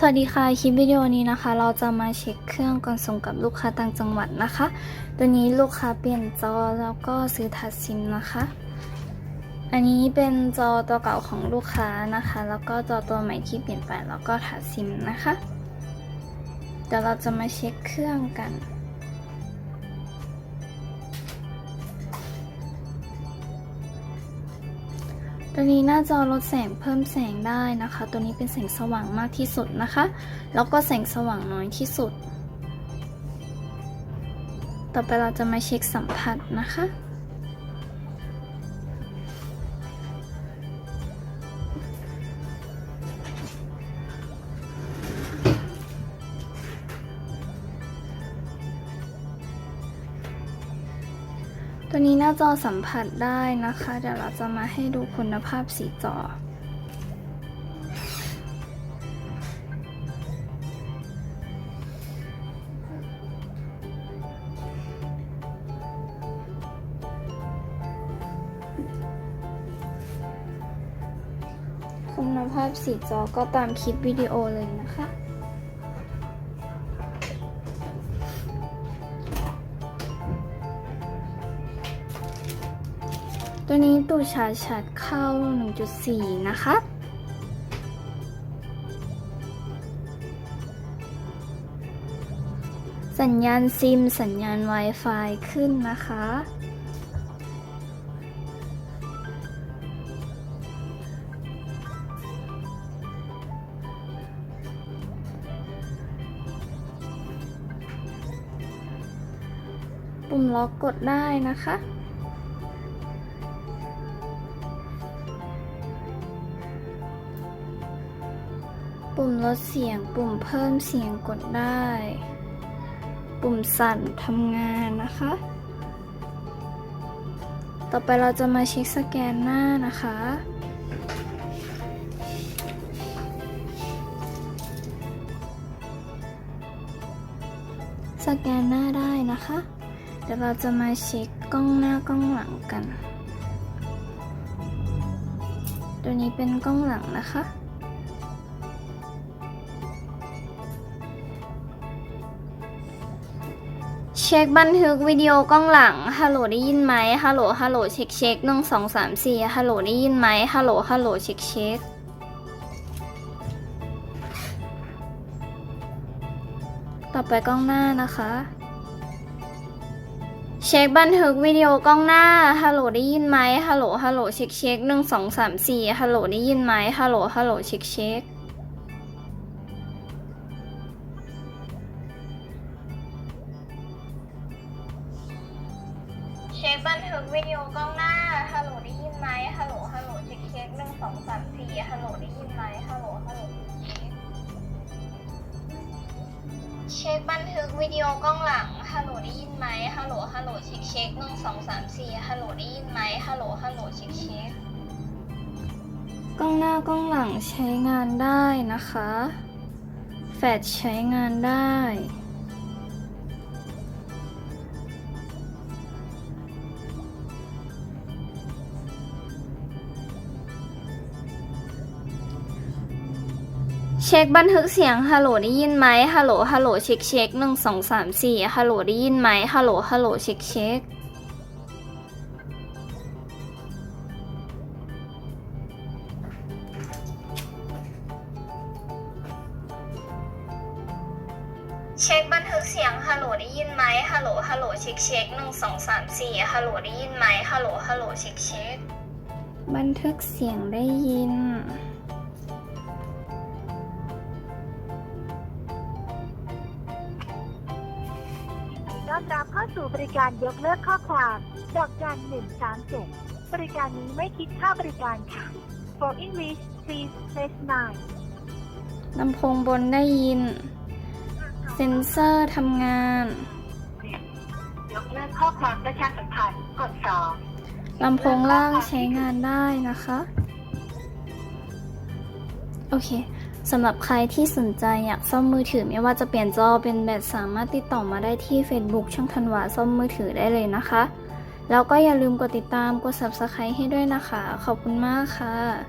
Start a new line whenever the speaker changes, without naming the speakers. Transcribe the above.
สวัสดีค่ะ คลิปวิดีโอนี้นะคะ เราจะมาเช็คเครื่องก่อนส่งกับลูกค้าต่างจังหวัดนะคะ ตัวนี้ลูกค้าเปลี่ยนจอแล้วก็ซื้อถัดซิมนะคะ อันนี้เป็นจอตัวเก่าของลูกค้านะคะ แล้วก็จอตัวใหม่ที่เปลี่ยนไปแล้วก็ถัดซิมนะคะ เดี๋ยวเราจะมาเช็คเครื่องกัน ตัวนี้หน้าจอลดแสงเพิ่มแสงได้นะคะ ตัวนี้เป็นแสงสว่างมากที่สุดนะคะ แล้วก็แสงสว่างน้อยที่สุด ต่อไปเราจะมาเช็คสัมผัสนะคะ ตัวนี้หน้าจอสัมผัสได้นะคะ เดี๋ยวเราจะมาให้ดูคุณภาพสีจอ คุณภาพสีจอก็ตามคลิปวิดีโอเลยนะคะ ตัวนี้ตู้ชาร์จชัดเข้า 1.4 นะคะ สัญญาณซิม สัญญาณ Wi-Fi ขึ้นนะคะปุ่มล็อกกดได้นะคะ ปุ่มลดเสียง ปุ่มเพิ่มเสียงกดได้ ปุ่มสั่นทำงานนะคะ ต่อไปเราจะมาเช็คสแกนหน้านะคะ สแกนหน้าได้นะคะ เดี๋ยวเราจะมาเช็คกล้องหน้ากล้องหลังกัน ตัวนี้เป็นกล้องหลังนะคะ เช็คบันทึกวิดีโอกล้องหลัง ฮัลโหลได้ยินไหม ฮัลโหล ฮัลโหล เช็คเช็คหนึ่งสองสามสี่ฮัลโหลได้ยินไหม ฮัลโหล ฮัลโหล เช็คเช็คต่อไปกล้องหน้านะคะ เช็คบันทึกวิดีโอกล้องหน้า ฮัลโหลได้ยินไหม ฮัลโหล ฮัลโหล เช็คเช็คหนึ่งสองสามสี่ฮัลโหลได้ยินไหม ฮัลโหล ฮัลโหล เช็คเช็ค เช็คบันทึกวิดีโอกล้องหน้า ฮัลโหลได้ยินไหมฮัลโหล ฮัลโหลเช็คเช็คหนึ่งสองสามสี่ฮัลโหลได้ยินไหมฮัลโหล ฮัลโหลเช็คเช็คบันทึกวิดีโอกล้องหลัง ฮัลโหลได้ยินไหมฮัลโหล ฮัลโหลเช็คเช็คหนึ่งสองสามสี่ฮัลโหลได้ยินไหมฮัลโหล ฮัลโหลเช็คเช็คกล้องหน้ากล้องหลังใช้งานได้นะคะ แฟลชใช้งานได้ เช็คบันทึกเสียงฮัลโหลได้ยินไหมฮัลโหลฮัลโหลเช็คเช็คหนึ่งสองสามสี่ฮัลโหลได้ยินไหมฮัลโหลฮัลโหลเช็คเช็คเช็คบันทึกเสียงฮัลโหลได้ยินไหมฮัลโหลฮัลโหลเช็คเช็คหนึ่งสองสามสี่ฮัลโหลได้ยินไหมฮัลโหลฮัลโหลเช็คเช็คบันทึกเสียงได้ยิน
อนรับเข้าสู่บริการยกเลิกข้อความดอกจันหนึ่งสามเจ็ดบริการนี้ไม่คิดค่าบริการค่ะ For English please press 9
ลำโพงบนได้ยิน เซ็นเซอร์ทำงาน
ยกเลิกข้อความประชาสัมพันธ์กดสอง
ลำโพงล่างใช้งานได้นะคะ โอเค สำหรับใครที่สนใจอยากซ่อมมือถือไม่ว่าจะเปลี่ยนจอเป็นแบตสามารถติดต่อมาได้ที่ Facebook ช่างธันวาซ่อมมือถือได้เลยนะคะ แล้วก็อย่าลืมกดติดตามกด Subscribe ให้ด้วยนะคะ ขอบคุณมากค่ะ